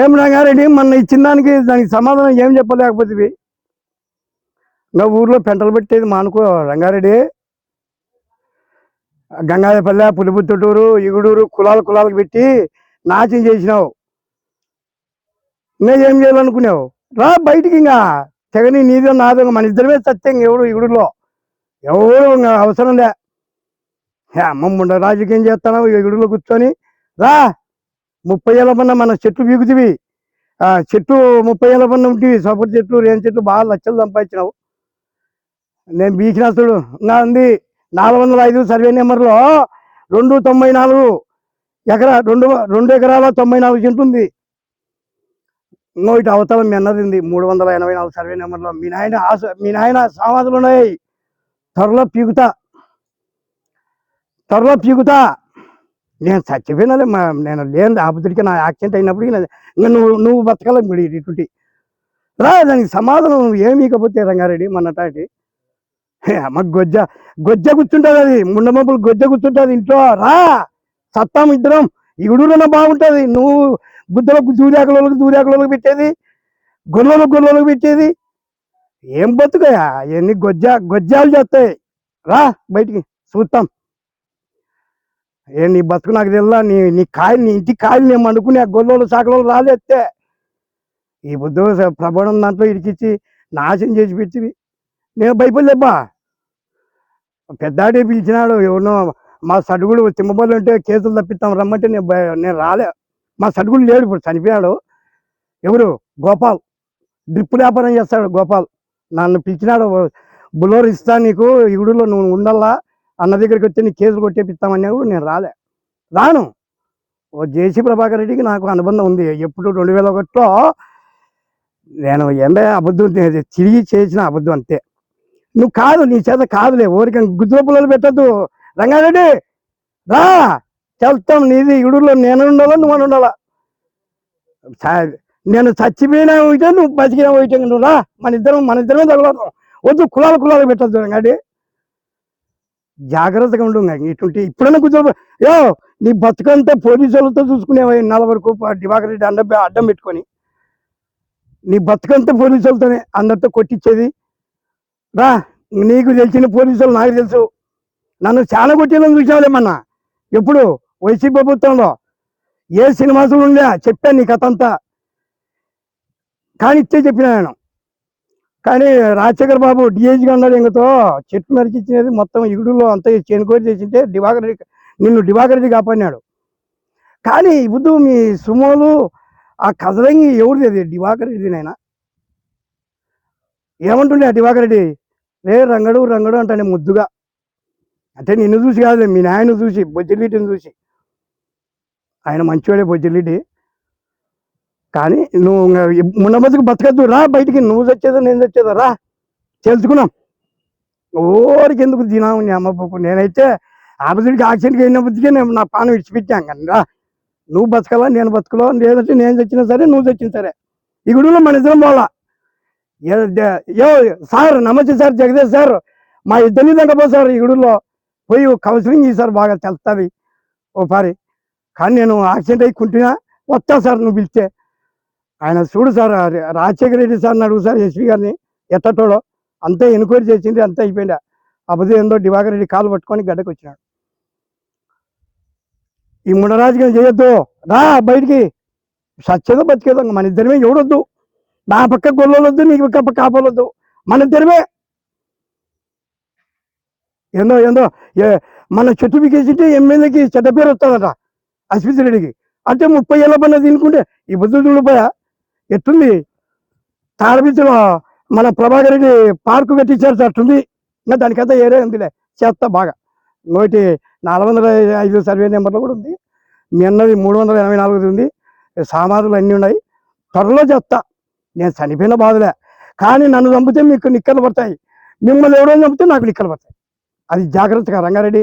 ఏం రంగారెడ్డి మొన్న ఇచ్చిన దానికి దానికి సమాధానం ఏం చెప్పలేకపోతే ఇంకా ఊర్లో పెంటలు పెట్టేది మానుకో రంగారెడ్డి. గంగాధపల్లె పులిపుత్తూరు ఇగుడూరు కులాల కులాలకు పెట్టి నాశనం చేసినావు. ఇంకా ఏం చేయాలనుకున్నావు? రా బయటికి ఇంకా. తెగని నీదో నాదో మన ఇద్దరమే సత్యం ఎవడు ఇగుడులో ఎవరు ఇంకా అవసరం లే. హే, అమ్మమ్మ రాజకీయం చేస్తున్నావు ఇగుడులో కూర్చొని రా. ముప్పై ఏళ్ళ పన్న మన చెట్లు బీగుతివి చెట్టు ముప్పై ఏళ్ళ పన్న ఉంటుంది సపోర్ట్ చెట్లు రేం చెట్లు బాగా లక్షలు సంపాదించినావు. నేను బీకినా నా ఉంది నాలుగు వందల ఐదు సర్వే నెంబర్లో రెండు తొంభై నాలుగు ఎకరా రెండు రెండు ఎకరాల తొంభై నాలుగు సెంట్లు ఉంది. ఇంకో ఇటు అవతల మీ ఉంది. మూడు వందల ఎనభై నాలుగు సర్వే నెంబర్లో మీ నాయన ఆశ మీ నాయన సామాధులు ఉన్నాయి. త్వరలో పీకుతా. త్వరలో పీకుతా. నేను చచ్చిపోయినా మా నేను లేని ఆపత్తికి నా యాక్సిడెంట్ అయినప్పుడు నువ్వు నువ్వు బతకలేదు ఇప్పుడు ఇటువంటి. రా దానికి సమాధానం ఏమీ కాకపోతే రంగారెడ్డి మొన్నటాటి హే, అమ్మ గొజ్జ గొజ్జ కూర్చుంటుంది అది. ముండమంపులు గొజ్జ కూర్చుంటుంది ఇంట్లో రా సత్తాం ఇద్దరం. ఇగుడులోనే బాగుంటుంది. నువ్వు గుద్దలకు దూరేకలకు దూరేకలకు పెట్టేది. గొర్రెలకు గొర్రెలకు పెట్టేది. ఏం బతుకయా ఎన్ని గొజ్జ గొజ్జాలు చేస్తాయి. రా బయటికి. చూస్తాం ఏ నీ బతుకు నాకు తెల్లా నీ నీ కాయలు నీ ఇంటి కాయలు నేను అనుకుని ఆ గొల్లోళ్ళు సాకలోళ్ళు రాలేస్తే ఈ బుద్ధు ప్రబోధం దాంట్లో ఇరికిచ్చి నాశనం చేసి పెట్టివి నేను భయపడలేబ్బా పెద్దాడే పిలిచినాడు ఎవరినో మా సడుగుడు తిమ్మబల్లి ఉంటే కేసులు తప్పిస్తాం రమ్మంటే నేను నేను రాలే. మా సడుగుడు లేడు ఇప్పుడు చనిపోయాడు. ఎవరు? గోపాల్. డ్రిప్ వ్యాపారం చేస్తాడు గోపాల్. నన్ను పిలిచినాడు బులోర్ ఇస్తా నీకు ఇగుడులో నువ్వు ఉండాలా అన్న దగ్గరికి వచ్చి నీ కేసులు కొట్టేపిస్తామన్నా కూడా నేను రాలే. రాను. ఓ జేసీ ప్రభాకర్ రెడ్డికి నాకు అనుబంధం ఉంది. ఎప్పుడు రెండు వేల ఒకటిలో నేను ఎండ అబద్ధం తిరిగి చేసిన అబద్ధం అంతే. నువ్వు కాదు నీ చేత కాదులే. ఊరికి గుద్దుల పుల్లలు పెట్టద్దు. రంగారెడ్డి! రా! చెప్తాం నీది ఇడులో నేను ఉండాలా నువ్వు అని ఉండాలా? నేను చచ్చిపోయినా ఉంటే నువ్వు బతికినా ఉంటే నువ్వు రా. మన ఇద్దరం మన ఇద్దరమే తగలతాం. వద్దు కులాలు కులాలు పెట్టద్దు రంగారెడ్డి. జాగ్రత్తగా ఉండు ఇటువంటి ఇప్పుడైనా కూర్చో యో నీ బతుకంతా పోలీసులతో చూసుకునేవా ఇన్నాళ్ళ వరకు దివాకర్ రెడ్డి అడ్డం అడ్డం పెట్టుకొని? నీ బతుకంతా పోలీసులతోనే అందరితో కొట్టించేది రా నీకు తెలిసిన పోలీసులు నాకు తెలుసు. నన్ను చాలా కొట్టేదని చూసావులేమన్నా ఎప్పుడు? వైసీపీ ప్రభుత్వంలో. ఏ సినిమాసులు ఉండే చెప్పాను నీ కథ అంతా కానీ ఇచ్చే చెప్పిన నేను. కానీ రాజశేఖర్ బాబు డిఏజీగా ఉన్నాడు ఇంకతో. చెట్టు నరికిచ్చినది మొత్తం ఇగుడులో అంతా చేనుకోరి చేసింటే దివాకర్ రెడ్డి నిన్ను దివాకర్ రెడ్డి కాపాడినాడు. కానీ ఇప్పుడు మీ సుమోలు ఆ కదలంగి ఎవరిది అది? దివాకర్ రెడ్డినైనా? నాయన ఏమంటుండే ఆ దివాకర్ రెడ్డి? రే రంగడు రంగడు అంటానే ముద్దుగా. అంటే నిన్ను చూసి కాదు మీ నాయన చూసి బొజ్జిల్లిటిని చూసి. ఆయన మంచివాడే బొజ్జిల్లిటి కానీ నువ్వు మొన్న బతుకు బతకద్దు రా బయటికి. నువ్వు చచ్చేదో నేను చచ్చేదో రా. తెలుసుకున్నాం. ఓరికి ఎందుకు తినాము నీ అమ్మ పప్పు నేనైతే ఆపదికి యాక్సిడెంట్కి అయిన నేను నా పానం విడిచిపెట్టాం కానీ రా. నువ్వు బతకలా నేను బతకలో లేదంటే నేను చచ్చినా సరే నువ్వు చచ్చినా సరే. ఈ గుడిలో మన ఇద్దరం పోలా ఏ- యో సార్ నమస్తే సార్ జగదీష్ సార్. మా ఇద్దరిని దగ్గర సార్ ఈ గుడిలో. పోయి కౌన్సిలింగ్ సార్ బాగా తెలుస్తుంది. ఓ పారి. కానీ నేను యాక్సిడెంట్ అయ్యి కుంటున్నా. వస్తా సార్ నువ్వు పిలిస్తే. ఆయన చూడు సార్ రాజశేఖర రెడ్డి సార్ అడుగు సార్ ఎస్పీ గారిని ఎట్టటోడో అంతే ఎన్క్వైరీ చేసింది అంతే అయిపోయింది? అబద్ధం ఏందో దివాకర్ రెడ్డి కాలు పట్టుకొని గడ్డకు వచ్చినాడు. ఈ మునరాజకీయం చేయొద్దు? రా బయటికి. సత్యదో బతికేదో మన ఇద్దరిమే ఎవడొద్దు? నా పక్క గొల్లొద్దు నీకు పక్క పక్క మన ఇద్దరిమే. ఏందో ఏందో ఏ- మన చెట్టు బిగేసింటే ఎమ్మెల్యేకి చెడ్డ పేరు వస్తుందట అశ్విత్ రెడ్డికి. అంటే ముప్పై ఏళ్ళ పన్న తినుకుంటే ఈ బుద్ధుడు పోయా ఎట్టుంది? తాడబిచ్చులో మన ప్రభాకర్ రెడ్డి పార్కు కట్టించారు అట్టుంది. ఇంకా దానికంతా ఏరే ఉందిలే చేస్తా బాగా. నోటి నాలుగు వందల ఐదు సర్వే నెంబర్లో కూడా ఉంది. మీ అన్నది మూడు వందల ఎనభై నాలుగు ఉంది. సామాధులు అన్నీ ఉన్నాయి. త్వరలో చేస్తా. నేను చనిపోయిన బాధలే. కానీ నన్ను చంపితే మీకు నిక్కలు పడతాయి. మిమ్మల్ని ఎవడో చంపితే నాకు నిక్కలు పడతాయి. అది జాగ్రత్తగా రంగారెడ్డి.